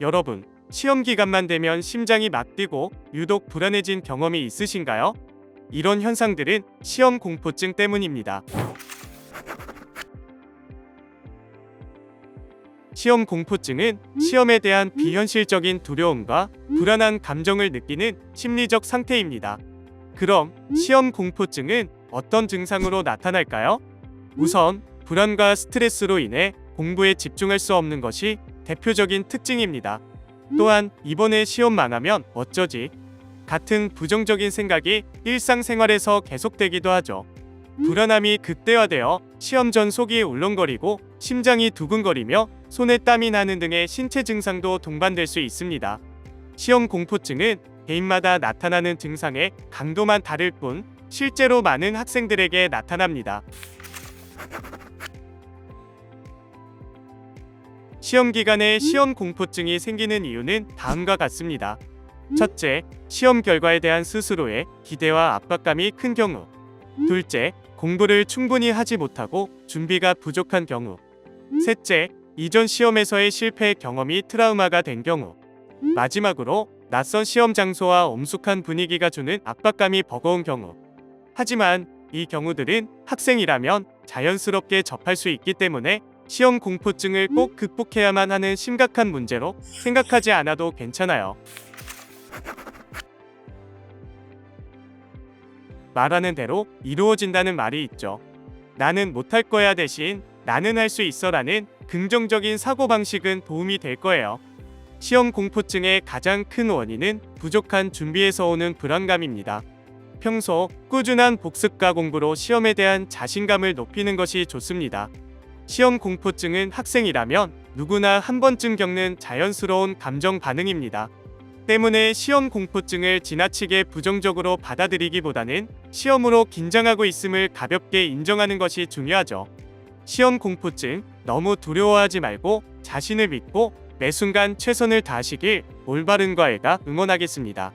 여러분, 시험 기간만 되면 심장이 막 뛰고 유독 불안해진 경험이 있으신가요? 이런 현상들은 시험 공포증 때문입니다. 시험 공포증은 시험에 대한 비현실적인 두려움과 불안한 감정을 느끼는 심리적 상태입니다. 그럼 시험 공포증은 어떤 증상으로 나타날까요? 우선 불안과 스트레스로 인해 공부에 집중할 수 없는 것이 대표적인 특징입니다. 또한 이번에 시험 망하면 어쩌지? 같은 부정적인 생각이 일상생활에서 계속되기도 하죠. 불안함이 극대화되어 시험 전 속이 울렁거리고 심장이 두근거리며 손에 땀이 나는 등의 신체 증상도 동반될 수 있습니다. 시험 공포증은 개인마다 나타나는 증상의 강도만 다를 뿐 실제로 많은 학생들에게 나타납니다. 시험 기간에 시험 공포증이 생기는 이유는 다음과 같습니다. 첫째, 시험 결과에 대한 스스로의 기대와 압박감이 큰 경우. 둘째, 공부를 충분히 하지 못하고 준비가 부족한 경우. 셋째, 이전 시험에서의 실패 경험이 트라우마가 된 경우. 마지막으로 낯선 시험 장소와 엄숙한 분위기가 주는 압박감이 버거운 경우. 하지만 이 경우들은 학생이라면 자연스럽게 접할 수 있기 때문에 시험 공포증을 꼭 극복해야만 하는 심각한 문제로 생각하지 않아도 괜찮아요. 말하는 대로 이루어진다는 말이 있죠. 나는 못할 거야 대신 나는 할 수 있어라는 긍정적인 사고방식은 도움이 될 거예요. 시험 공포증의 가장 큰 원인은 부족한 준비에서 오는 불안감입니다. 평소 꾸준한 복습과 공부로 시험에 대한 자신감을 높이는 것이 좋습니다. 시험 공포증은 학생이라면 누구나 한 번쯤 겪는 자연스러운 감정 반응입니다. 때문에 시험 공포증을 지나치게 부정적으로 받아들이기보다는 시험으로 긴장하고 있음을 가볍게 인정하는 것이 중요하죠. 시험 공포증 너무 두려워하지 말고 자신을 믿고 매 순간 최선을 다하시길 올바른 과외가 응원하겠습니다.